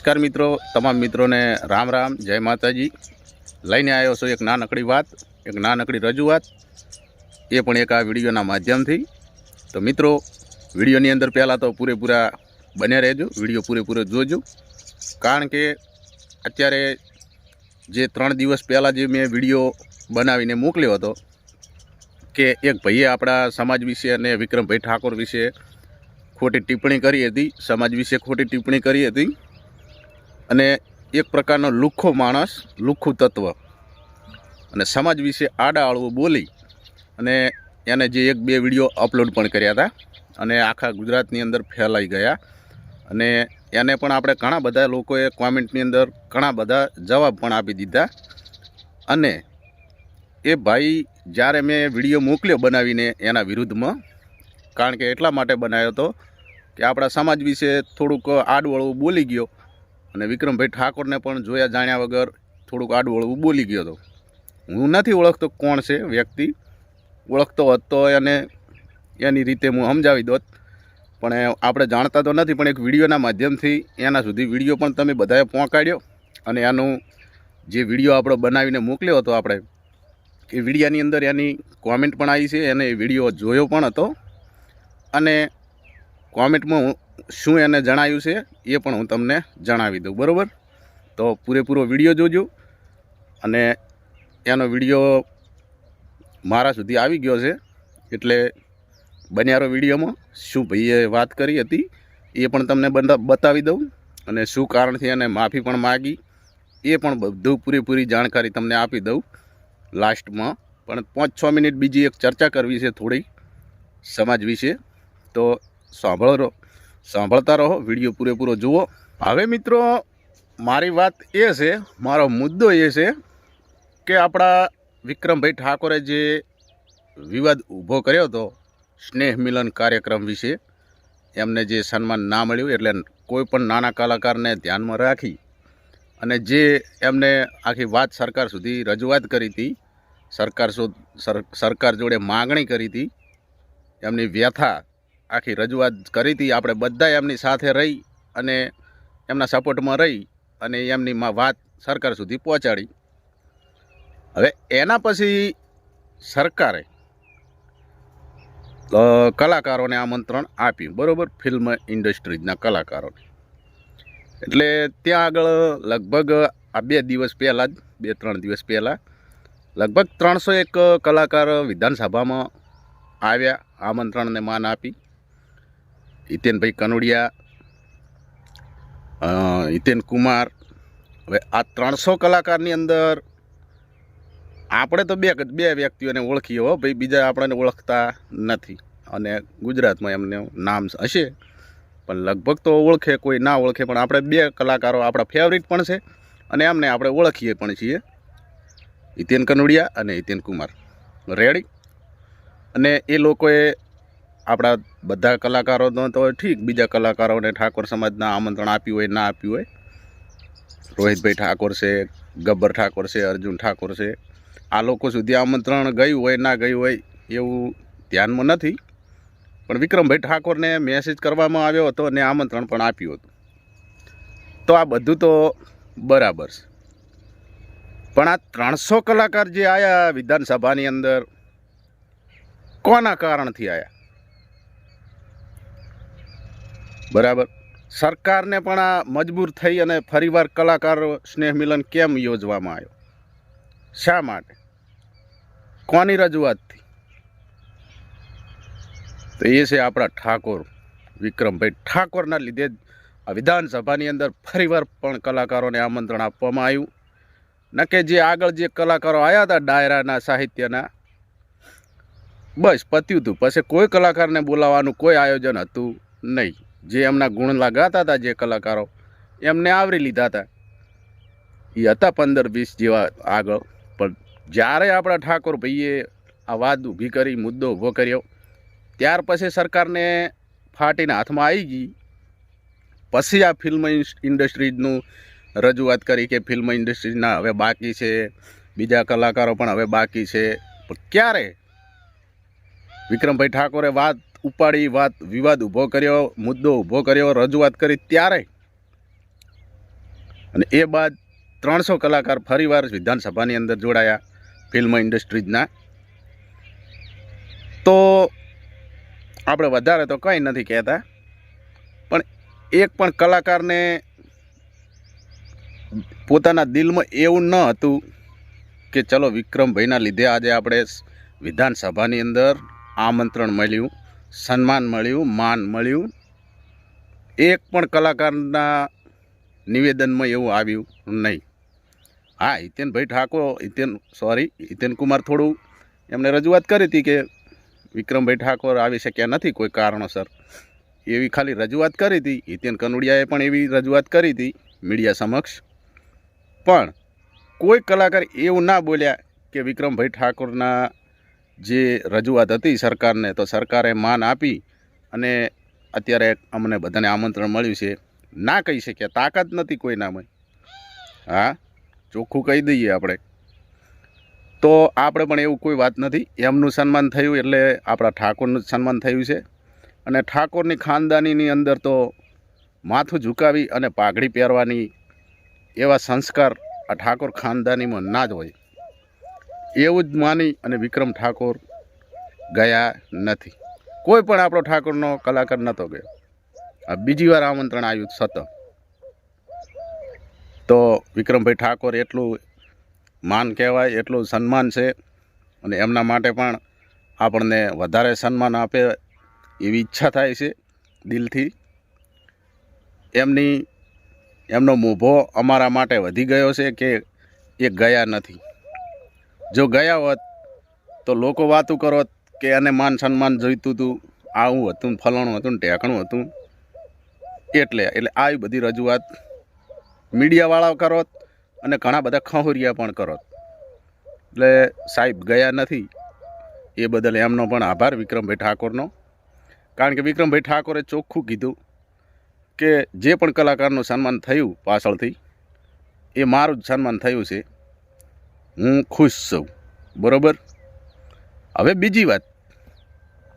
નમસ્કાર મિત્રો, તમામ મિત્રોને રામ રામ, જય માતાજી. લઈને આવ્યો છું એક નાનકડી વાત, એક નાનકડી રજૂઆત. એ પણ એક આ વિડીયોના માધ્યમથી. તો મિત્રો, વિડીયોની અંદર પહેલાં તો પૂરેપૂરા બન્યા રહેજો, વીડિયો પૂરેપૂરો જોજો. કારણ કે અત્યારે જે ત્રણ દિવસ પહેલાં જે મેં વીડિયો બનાવીને મોકલ્યો હતો, કે એક ભાઈએ આપણા સમાજ વિશે અને વિક્રમભાઈ ઠાકોર વિશે ખોટી ટિપ્પણી કરી હતી, સમાજ વિશે ખોટી ટિપ્પણી કરી હતી. અને એક પ્રકારનો લુખ્ખો માણસ, લુખ્ખું તત્વ. અને સમાજ વિશે આડાઆળવું બોલી અને એને જે એક બે વીડિયો અપલોડ પણ કર્યા હતા અને આખા ગુજરાતની અંદર ફેલાઈ ગયા. અને એને પણ આપણે ઘણા બધા લોકોએ કોમેન્ટની અંદર ઘણા બધા જવાબ પણ આપી દીધા. અને એ ભાઈ જ્યારે મેં વીડિયો મોકલ્યો બનાવીને એના વિરુદ્ધમાં, કારણ કે એટલા માટે બનાવ્યો હતો કે આપણા સમાજ વિશે થોડુંક આડવળવું બોલી ગયો. અને વિક્રમભાઈ ઠાકોરને પણ જોયા જાણ્યા વગર થોડુંક આડવળવું બોલી ગયો હતો. હું નથી ઓળખતો કોણ છે વ્યક્તિ. ઓળખતો હોત તો એને રીતે હું સમજાવી દોત. પણ આપણે જાણતા તો નથી, પણ એક વિડીયોના માધ્યમથી એના સુધી વીડિયો પણ તમે બધાએ પહોંચાડ્યો અને એનું જે વીડિયો આપણો બનાવીને મોકલ્યો હતો આપણે, એ વિડીયાની અંદર એની કોમેન્ટ પણ આવી છે એને એ વીડિયો જોયો પણ હતો. અને કોમેન્ટમાં શું એને જણાવ્યું છે એ પણ હું તમને જણાવી દઉં, બરાબર? તો પૂરેપૂરો વીડિયો જોજો અને એનો વીડિયો મારા સુધી આવી ગયો છે એટલે બન્યારો વિડીયોમાં શું ભાઈએ વાત કરી હતી એ પણ તમને બતાવી દઉં અને શું કારણથી એને માફી પણ માગી એ પણ બધું પૂરેપૂરી જાણકારી તમને આપી દઉં. લાસ્ટમાં પણ પાંચ છ મિનિટ બીજી એક ચર્ચા કરવી છે થોડી સમાજ વિશે. તો સાંભળો રહો. સાંભળતા રહો, વીડિયો પૂરેપૂરો જુઓ. હવે મિત્રો, મારી વાત એ છે, મારો મુદ્દો એ છે કે આપણા વિક્રમભાઈ ઠાકોરે જે વિવાદ ઊભો કર્યો હતો, સ્નેહ મિલન કાર્યક્રમ વિશે, એમને જે સન્માન ના મળ્યું એટલે કોઈ પણ નાના કલાકારને ધ્યાનમાં રાખી અને જે એમને આખી વાત સરકાર સુધી રજૂઆત કરી હતી, સરકાર સરકાર જોડે માગણી કરી હતી, એમની વ્યથા આખી રજૂઆત કરી હતી. આપણે બધા એમની સાથે રહી અને એમના સપોર્ટમાં રહી અને એમની વાત સરકાર સુધી પહોંચાડી. હવે એના પછી સરકારે કલાકારોને આમંત્રણ આપ્યું. બરાબર? ફિલ્મ ઇન્ડસ્ટ્રીઝના કલાકારોને. એટલે ત્યાં આગળ લગભગ આ બે દિવસ પહેલાં જ, બે ત્રણ દિવસ પહેલાં લગભગ ત્રણસો એક કલાકાર વિધાનસભામાં આવ્યા, આમંત્રણને માન આપી. હિતેનભાઈ કનોડિયા હિતેન કુમાર. હવે આ ત્રણસો કલાકારની અંદર આપણે તો બે બે વ્યક્તિઓને ઓળખીએ હો, ભાઈ બીજા આપણને ઓળખતા નથી. અને ગુજરાતમાં એમને નામ હશે, પણ લગભગ તો ઓળખે કોઈ ના ઓળખે, પણ આપણે બે કલાકારો આપણા ફેવરિટ પણ છે અને એમને આપણે ઓળખીએ પણ છીએ. હિતેન કનોડિયા અને હિતેન કુમાર. રેડી અને એ લોકોએ આપણા બધા કલાકારોનો તો ઠીક, બીજા કલાકારોને ઠાકોર સમાજના આમંત્રણ આપ્યું હોય, ના આપ્યું હોય. રોહિતભાઈ ઠાકોર છે, ગબ્બર ઠાકોર છે, અર્જુન ઠાકોર છે. આ લોકો સુધી આમંત્રણ ગયું હોય, ના ગયું હોય, એવું ધ્યાનમાં નથી. પણ વિક્રમભાઈ ઠાકોરને મેસેજ કરવામાં આવ્યો હતો અને આમંત્રણ પણ આપ્યું હતું. તો આ બધું તો બરાબર છે. પણ આ ત્રણસો કલાકાર જે આવ્યા વિધાનસભાની અંદર, કોના કારણથી આવ્યા બરાબર. સરકારને પણ આ મજબૂર થઈ અને ફરીવાર કલાકાર સ્નેહ મિલન કેમ યોજવામાં આવ્યો? શા માટે? કોની રજૂઆતથી? તો એ છે આપણા ઠાકોર, વિક્રમભાઈ ઠાકોરના લીધે જ આ વિધાનસભાની અંદર ફરીવાર પણ કલાકારોને આમંત્રણ આપવામાં આવ્યું. ન કે જે આગળ જે કલાકારો આવ્યા હતા ડાયરાના સાહિત્યના, બસ પત્યું હતું. પછી કોઈ કલાકારને બોલાવવાનું કોઈ આયોજન હતું નહીં. જે એમના ગુણ લગાતા હતા જે કલાકારો, એમને આવરી લીધા હતા. એ હતા પંદર વીસ જેવા આગળ. પણ જ્યારે આપણા ઠાકોર ભાઈએ આ વાત ઊભી કરી, મુદ્દો ઊભો કર્યો, ત્યાર પછી સરકારને ફાટીને હાથમાં આવી ગઈ. પછી આ ફિલ્મ ઇન્ડસ્ટ્રીઝનું રજૂઆત કરી કે ફિલ્મ ઇન્ડસ્ટ્રીઝના હવે બાકી છે, બીજા કલાકારો પણ હવે બાકી છે. પણ ક્યારે? વિક્રમભાઈ ઠાકોરે વાત ઉપાડી વાત, વિવાદ ઊભો કર્યો, મુદ્દો ઊભો કર્યો, રજૂઆત કરી ત્યારે અને એ બાદ ત્રણસો કલાકાર ફરીવાર વિધાનસભાની અંદર જોડાયા ફિલ્મ ઇન્ડસ્ટ્રીઝના. તો આપણે વધારે તો કંઈ નથી કહેતા, પણ એક પણ કલાકારને પોતાના દિલમાં એવું ન હતું કે ચલો વિક્રમભાઈના લીધે આજે આપણે વિધાનસભાની અંદર આમંત્રણ મળ્યું. સન્માન મળ્યું, માન મળ્યું. એક પણ કલાકારના નિવેદનમાં એવું આવ્યું નહીં. હા, હિતેનભાઈ ઠાકોર, હિતેન સોરી હિતેન કુમાર થોડું એમણે રજૂઆત કરી હતી કે વિક્રમભાઈ ઠાકોર આવી શક્યા નથી કોઈ કારણોસર. એવી ખાલી રજૂઆત કરી હતી. હિતેન કનુડિયાએ પણ એવી રજૂઆત કરી હતી મીડિયા સમક્ષ. પણ કોઈ કલાકાર એવું ના બોલ્યા કે વિક્રમભાઈ ઠાકોરના જે રજૂઆત હતી સરકારને, તો સરકારે માન આપી અને અત્યારે અમને બધાને આમંત્રણ મળ્યું છે. ના કહી શક્યા, તાકાત નથી કોઈનામાં. હા, ચોખ્ખું કહી દઈએ આપણે. તો આપણે પણ એવું કોઈ વાત નથી. એમનું સન્માન થયું એટલે આપણા ઠાકોરનું સન્માન થયું છે. અને ઠાકોરની ખાનદાનીની અંદર તો માથું ઝુકાવી અને પાઘડી પહેરવાની એવા સંસ્કાર આ ઠાકોર ખાનદાનીમાં ના જ હોય. એવું જ માની અને વિક્રમ ઠાકોર ગયા નથી. કોઈ પણ આપણો ઠાકોરનો કલાકાર નહોતો ગયો. આ બીજી વાર આમંત્રણ આવ્યું સતત. તો વિક્રમભાઈ ઠાકોર એટલું માન કહેવાય, એટલું સન્માન છે અને એમના માટે પણ આપણને વધારે સન્માન આપે એવી ઈચ્છા થાય છે દિલથી. એમની, એમનો મોભો અમારા માટે વધી ગયો છે કે એ ગયા નથી. જો ગયા હોત, તો લોકો વાતું કરો કે એને માન સન્માન જોઈતું હતું આવું હતું ફલાણું હતું ને ઢેકણું હતું. એટલે એટલે આવી બધી રજૂઆત મીડિયાવાળાઓ કરો અને ઘણા બધા ખહુરિયા પણ કરો એટલે સાહેબ ગયા નથી. એ બદલ એમનો પણ આભાર વિક્રમભાઈ ઠાકોરનો. કારણ કે વિક્રમભાઈ ઠાકોરે ચોખ્ખું કીધું કે જે પણ કલાકારનું સન્માન થયું પાછળથી, એ મારું જ સન્માન થયું છે. હું ખુશ છું. બરાબર? હવે બીજી વાત.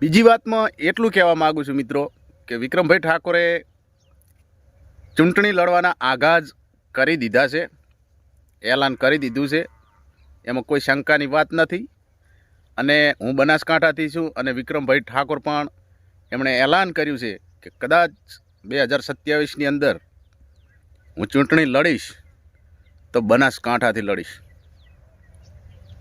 બીજી વાતમાં એટલું કહેવા માગું છું મિત્રો કે વિક્રમભાઈ ઠાકોરે ચૂંટણી લડવાના આગાજ કરી દીધા છે, એલાન કરી દીધું છે. એમાં કોઈ શંકાની વાત નથી. અને હું બનાસકાંઠાથી છું અને વિક્રમભાઈ ઠાકોર પણ એમણે એલાન કર્યું છે કે કદાચ બે હજાર સત્યાવીસની અંદર હું ચૂંટણી લડીશ તો બનાસકાંઠાથી લડીશ.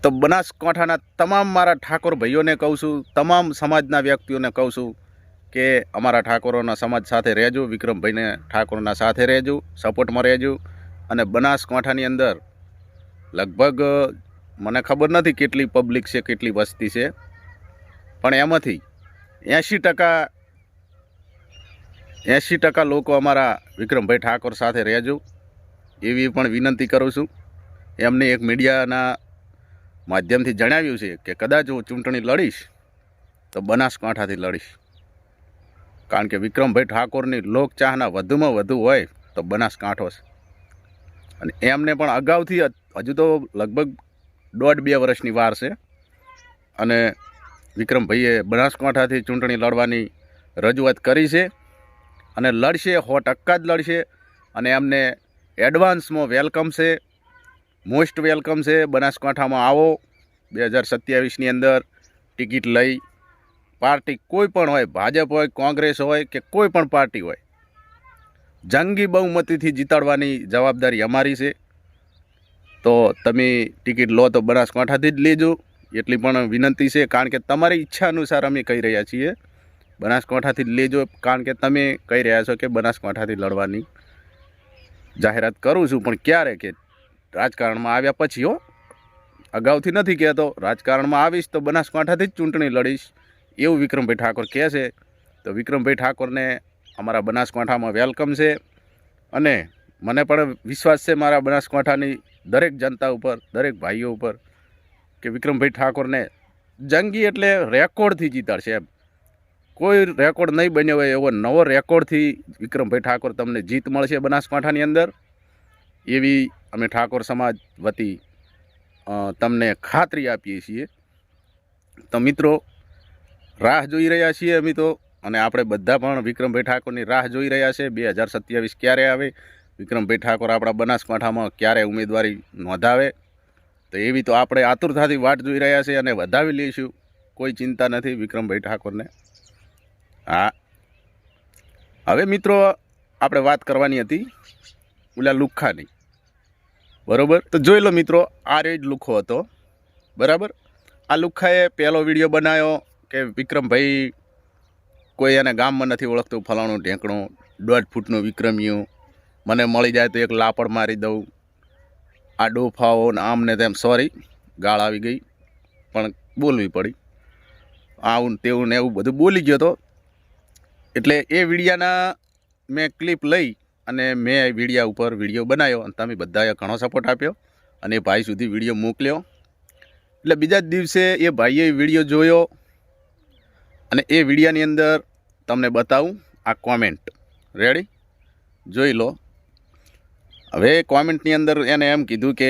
તો બનાસકાંઠાના તમામ મારા ઠાકોર ભાઈઓને કહું છું, તમામ સમાજના વ્યક્તિઓને કહું છું કે અમારા ઠાકોરોના સમાજ સાથે રહેજો, વિક્રમભાઈને ઠાકોરના સાથે રહેજો, સપોર્ટમાં રહેજો અને બનાસકાંઠાની અંદર લગભગ મને ખબર નથી કેટલી પબ્લિક છે, કેટલી વસ્તી છે, પણ એમાંથી એંશી ટકા એંશી ટકા લોકો અમારા વિક્રમભાઈ ઠાકોર સાથે રહેજો એવી પણ વિનંતી કરું છું. એમને એક મીડિયાના માધ્યમથી જણાવ્યું છે કે કદાચ હું ચૂંટણી લડીશ, તો બનાસકાંઠાથી લડીશ. કારણ કે વિક્રમભાઈ ઠાકોરની લોકચાહના વધુમાં વધુ હોય, તો બનાસકાંઠો છે. અને એમને પણ અગાઉથી હજુ તો લગભગ દોઢ બે વર્ષની વાર છે. અને વિક્રમભાઈએ બનાસકાંઠાથી ચૂંટણી લડવાની રજૂઆત કરી છે. અને લડશે, સો ટક્કા જ લડશે. અને એમને એડવાન્સમાં વેલકમ છે. મોસ્ટ વેલકમ છે. બનાસકાંઠામાં આવો. બે હજાર સત્યાવીસની અંદર ટિકિટ લઈ. પાર્ટી કોઈ પણ હોય, ભાજપ હોય, કોંગ્રેસ હોય કે કોઈ પણ પાર્ટી હોય, જંગી બહુમતીથી જીતાડવાની જવાબદારી અમારી છે. તો તમે ટિકિટ લો તો બનાસકાંઠાથી જ લેજો. એટલી પણ વિનંતી છે, કારણ કે તમારી ઈચ્છા અનુસાર અમે કહી રહ્યા છીએ. બનાસકાંઠાથી જ લેજો, કારણ કે તમે કહી રહ્યા છો કે બનાસકાંઠાથી લડવાની જાહેરાત કરું છું. પણ ક્યારે કે રાજકારણમાં આવ્યા પછી હો. અગાઉથી નથી કહેતો, રાજકારણમાં આવીશ તો બનાસકાંઠાથી જ ચૂંટણી લડીશ. એવું વિક્રમભાઈ ઠાકોર કહે છે. તો વિક્રમભાઈ ઠાકોરને અમારા બનાસકાંઠામાં વેલકમ છે. અને મને પણ વિશ્વાસ છે મારા બનાસકાંઠાની દરેક જનતા ઉપર, દરેક ભાઈઓ ઉપર, કે વિક્રમભાઈ ઠાકોરને જંગી એટલે રેકોર્ડથી જીતાડશે એમ. કોઈ રેકોર્ડ નહીં બન્યો હોય એવો નવો રેકોર્ડથી વિક્રમભાઈ ઠાકોર તમને જીત મળશે બનાસકાંઠાની અંદર. એવી અમે ઠાકોર સમાજ વતી તમને ખાતરી આપીએ છીએ. તો મિત્રો, રાહ જોઈ રહ્યા છીએ અમે તો, અને આપણે બધા પણ વિક્રમભાઈ ઠાકોરની રાહ જોઈ રહ્યા છે. બે હજાર સત્યાવીસ ક્યારે આવે? વિક્રમભાઈ ઠાકોર આપણા બનાસકાંઠામાં ક્યારે ઉમેદવારી નોંધાવે? તો એવી તો આપણે આતુરતાથી વાટ જોઈ રહ્યા છીએ અને વધાવી લઈશું. કોઈ ચિંતા નથી વિક્રમભાઈ ઠાકોરને. હા. હવે મિત્રો, આપણે વાત કરવાની હતી ઓલા લુખ્ખાની બરોબર? તો જોઈ લો મિત્રો, આ રેડ જ લુખ્ખો હતો. બરાબર? આ લુખ્ખાએ પહેલો વીડિયો બનાવ્યો કે વિક્રમભાઈ કોઈ એને ગામમાં નથી ઓળખતું, ફલાણું ઢેંકણું, દોઢ ફૂટનું વિક્રમ્યું. મને મળી જાય તો એક લાપડ મારી દઉં. આ ડોફાઓ ને આમ ને તેમ સોરી ગાળ આવી ગઈ. પણ બોલવી પડી. આવું તેવું ને એવું બધું બોલી ગયો હતો એટલે એ વિડીયાના મેં ક્લિપ લઈ અને મેં વિડીયા ઉપર વીડિયો બનાવ્યો અને તમે બધાએ ઘણો સપોર્ટ આપ્યો અને ભાઈ સુધી વીડિયો મોકલ્યો. એટલે બીજા જ દિવસે એ ભાઈએ વીડિયો જોયો અને એ વિડીયાની અંદર તમને બતાવું આ કોમેન્ટ રેડી જોઈ લો. હવે કોમેન્ટની અંદર એને એમ કીધું કે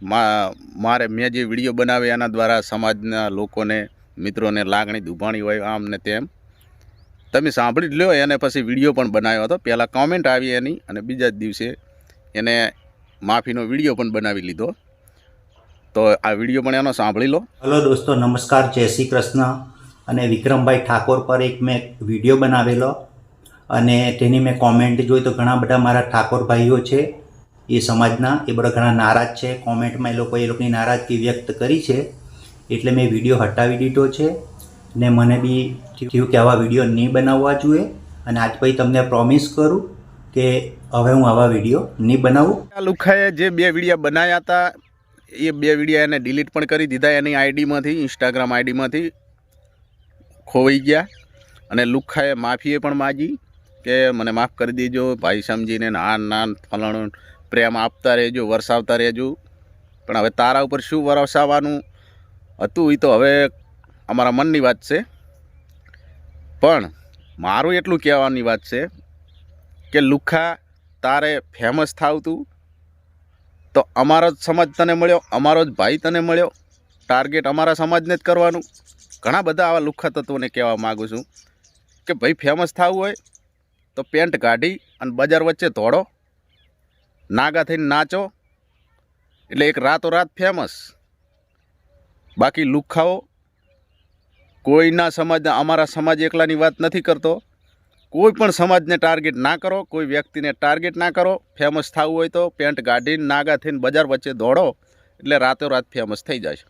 મારે, મેં જે વીડિયો બનાવ્યો એના દ્વારા સમાજના લોકોને, મિત્રોને લાગણી દુભાણી હોય આમ ને તેમ. તમે સાંભળી જ લ્યો, એને પછી વીડિયો પણ બનાવ્યો હતો. પહેલાં કોમેન્ટ આવી એની અને બીજા જ દિવસે એને માફીનો વીડિયો પણ બનાવી લીધો. તો આ વીડિયો પણ એનો સાંભળી લો. હલો દોસ્તો, નમસ્કાર, જય શ્રી કૃષ્ણ. અને વિક્રમભાઈ ઠાકોર પર એક મેં વીડિયો બનાવેલો અને તેની મેં કોમેન્ટ જોઈ તો ઘણા બધા મારા ઠાકોર ભાઈઓ છે, એ સમાજના, એ બધા ઘણા નારાજ છે. કોમેન્ટમાં એ લોકો એ લોકોની નારાજગી વ્યક્ત કરી છે. એટલે મેં વીડિયો હટાવી દીધો છે. ને મને બી થયું કે આવા વીડિયો નહીં બનાવવા જોઈએ. અને આજ પછી તમને પ્રોમિસ કરું કે હવે હું આવા વીડિયો નહીં બનાવું. લુખાએ જે બે વિડીયા બનાવ્યા હતા, એ બે વિડીયા એને ડિલીટ પણ કરી દીધા. એની આઈડીમાંથી ઇન્સ્ટાગ્રામ આઈડીમાંથી ખોવાઈ ગયા. અને લુખાએ માફીએ પણ માગી કે મને માફ કરી દેજો, ભાઈ સમજીને નાન નાન ફલણ પ્રેમ આપતા રહેજો, વરસાવતા રહેજો. પણ હવે તારા ઉપર શું વરસાવવાનું હતું એ તો હવે અમારા મનની વાત છે. પણ મારું એટલું કહેવાની વાત છે કે લુખા તારે ફેમસ થાવતું તો અમારો જ સમાજ તને મળ્યો, અમારો જ ભાઈ તને મળ્યો ટાર્ગેટ અમારા સમાજને જ કરવાનું. ઘણા બધા આવા લુખ્ખા તત્વોને કહેવા માગું છું કે ભાઈ ફેમસ થવું હોય તો પેન્ટ કાઢી અને બજાર વચ્ચે ધોડો નાગા થઈને નાચો, એટલે એક રાતોરાત ફેમસ બાકી લુખ્ખાઓ કોઈના સમાજ, અમારા સમાજ એકલાની વાત નથી કરતો. કોઈ પણ સમાજને ટાર્ગેટ ના કરો, કોઈ વ્યક્તિને ટાર્ગેટ ના કરો. ફેમસ થવું હોય તો પેન્ટ કાઢીને નાગા થઈને બજાર વચ્ચે દોડો, એટલે રાતોરાત ફેમસ થઈ જાય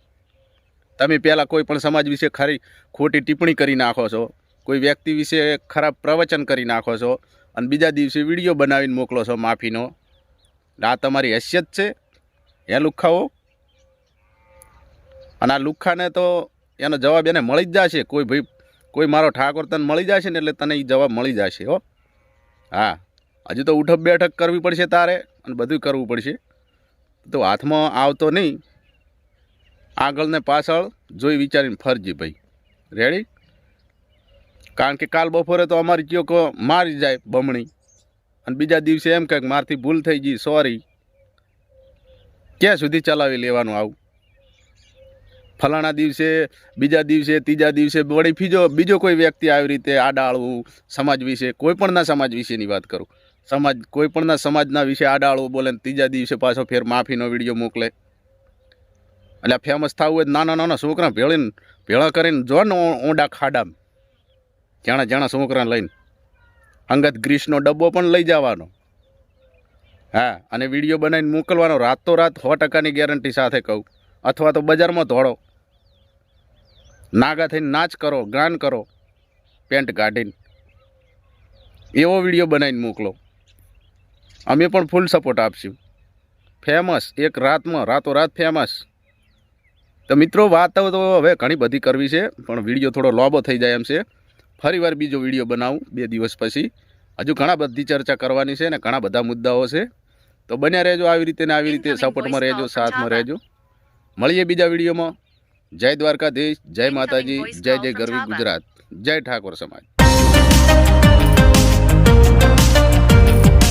તમે પહેલાં કોઈ પણ સમાજ વિશે ખરી ખોટી ટિપ્પણી કરી નાખો છો, કોઈ વ્યક્તિ વિશે ખરાબ પ્રવચન કરી નાખો છો, અને બીજા દિવસે વીડિયો બનાવીને મોકલો છો માફીનો, આ તમારી હેસિયત છે. એ લુખ્ખાઓ અને આ લુખ્ખાને તો એનો જવાબ એને મળી જ જશે. કોઈ ભાઈ, કોઈ મારો ઠાકોર તને મળી જશે ને એટલે તને એ જવાબ મળી જશે, હો. હા, હજુ તો ઉઠક બેઠક કરવી પડશે તારે અને બધું કરવું પડશે. તો હાથમાં આવતો નહીં. આગળ ને પાછળ જોઈ વિચારીને ફરજી ભાઈ. રેડી કારણ કે કાલ બપોરે તો અમારી કયો મારી જાય બમણી. અને બીજા દિવસે એમ કહે કે મારથી ભૂલ થઈ ગઈ સોરી ક્યાં સુધી ચલાવી લેવાનું આવું? ફલાણા દિવસે, બીજા દિવસે, ત્રીજા દિવસે, વળી બીજો બીજો કોઈ વ્યક્તિ આવી રીતે આડાળવું સમાજ વિશે કોઈપણના સમાજ વિશેની વાત કરું. સમાજ કોઈપણના સમાજના વિશે આડાળવું બોલે ત્રીજા દિવસે પાછો ફેર માફીનો વીડિયો મોકલે. એટલે ફેમસ થવું હોય નાના નાના છોકરા ભેળીને, ભેળા કરીને જો ને ઊંડા ખાડામ, જાણા જાણા છોકરા લઈને, અંગત ગ્રીસનો ડબ્બો પણ લઈ જવાનો. હા, અને વીડિયો બનાવીને મોકલવાનો રાતોરાત સો ટકાની ગેરંટી સાથે કહું. અથવા તો બજારમાં ધોળો. નાગા થઈને નાચ કરો ગાન કરો પેન્ટ કાઢીને. એવો વીડિયો બનાવીને મોકલો. અમે પણ ફૂલ સપોર્ટ આપશું. ફેમસ એક રાતમાં રાતોરાત ફેમસ તો મિત્રો વાત તો હવે ઘણી બધી કરવી છે પણ વીડિયો થોડો લોબો થઈ જાય એમ છે. ફરી વાર બીજો વીડિયો બનાવું બે દિવસ પછી. હજુ ઘણા બધી ચર્ચા કરવાની છે ને ઘણા બધા મુદ્દાઓ છે. તો બન્યા રહેજો આવી રીતે ને આવી રીતે સપોર્ટમાં રહેજો સાથમાં રહેજો. મળીએ બીજા વિડીયોમાં. જય દ્વારકાધીશ જય માતાજી જય જય ગરવી ગુજરાત જય ઠાકોર સમાજ.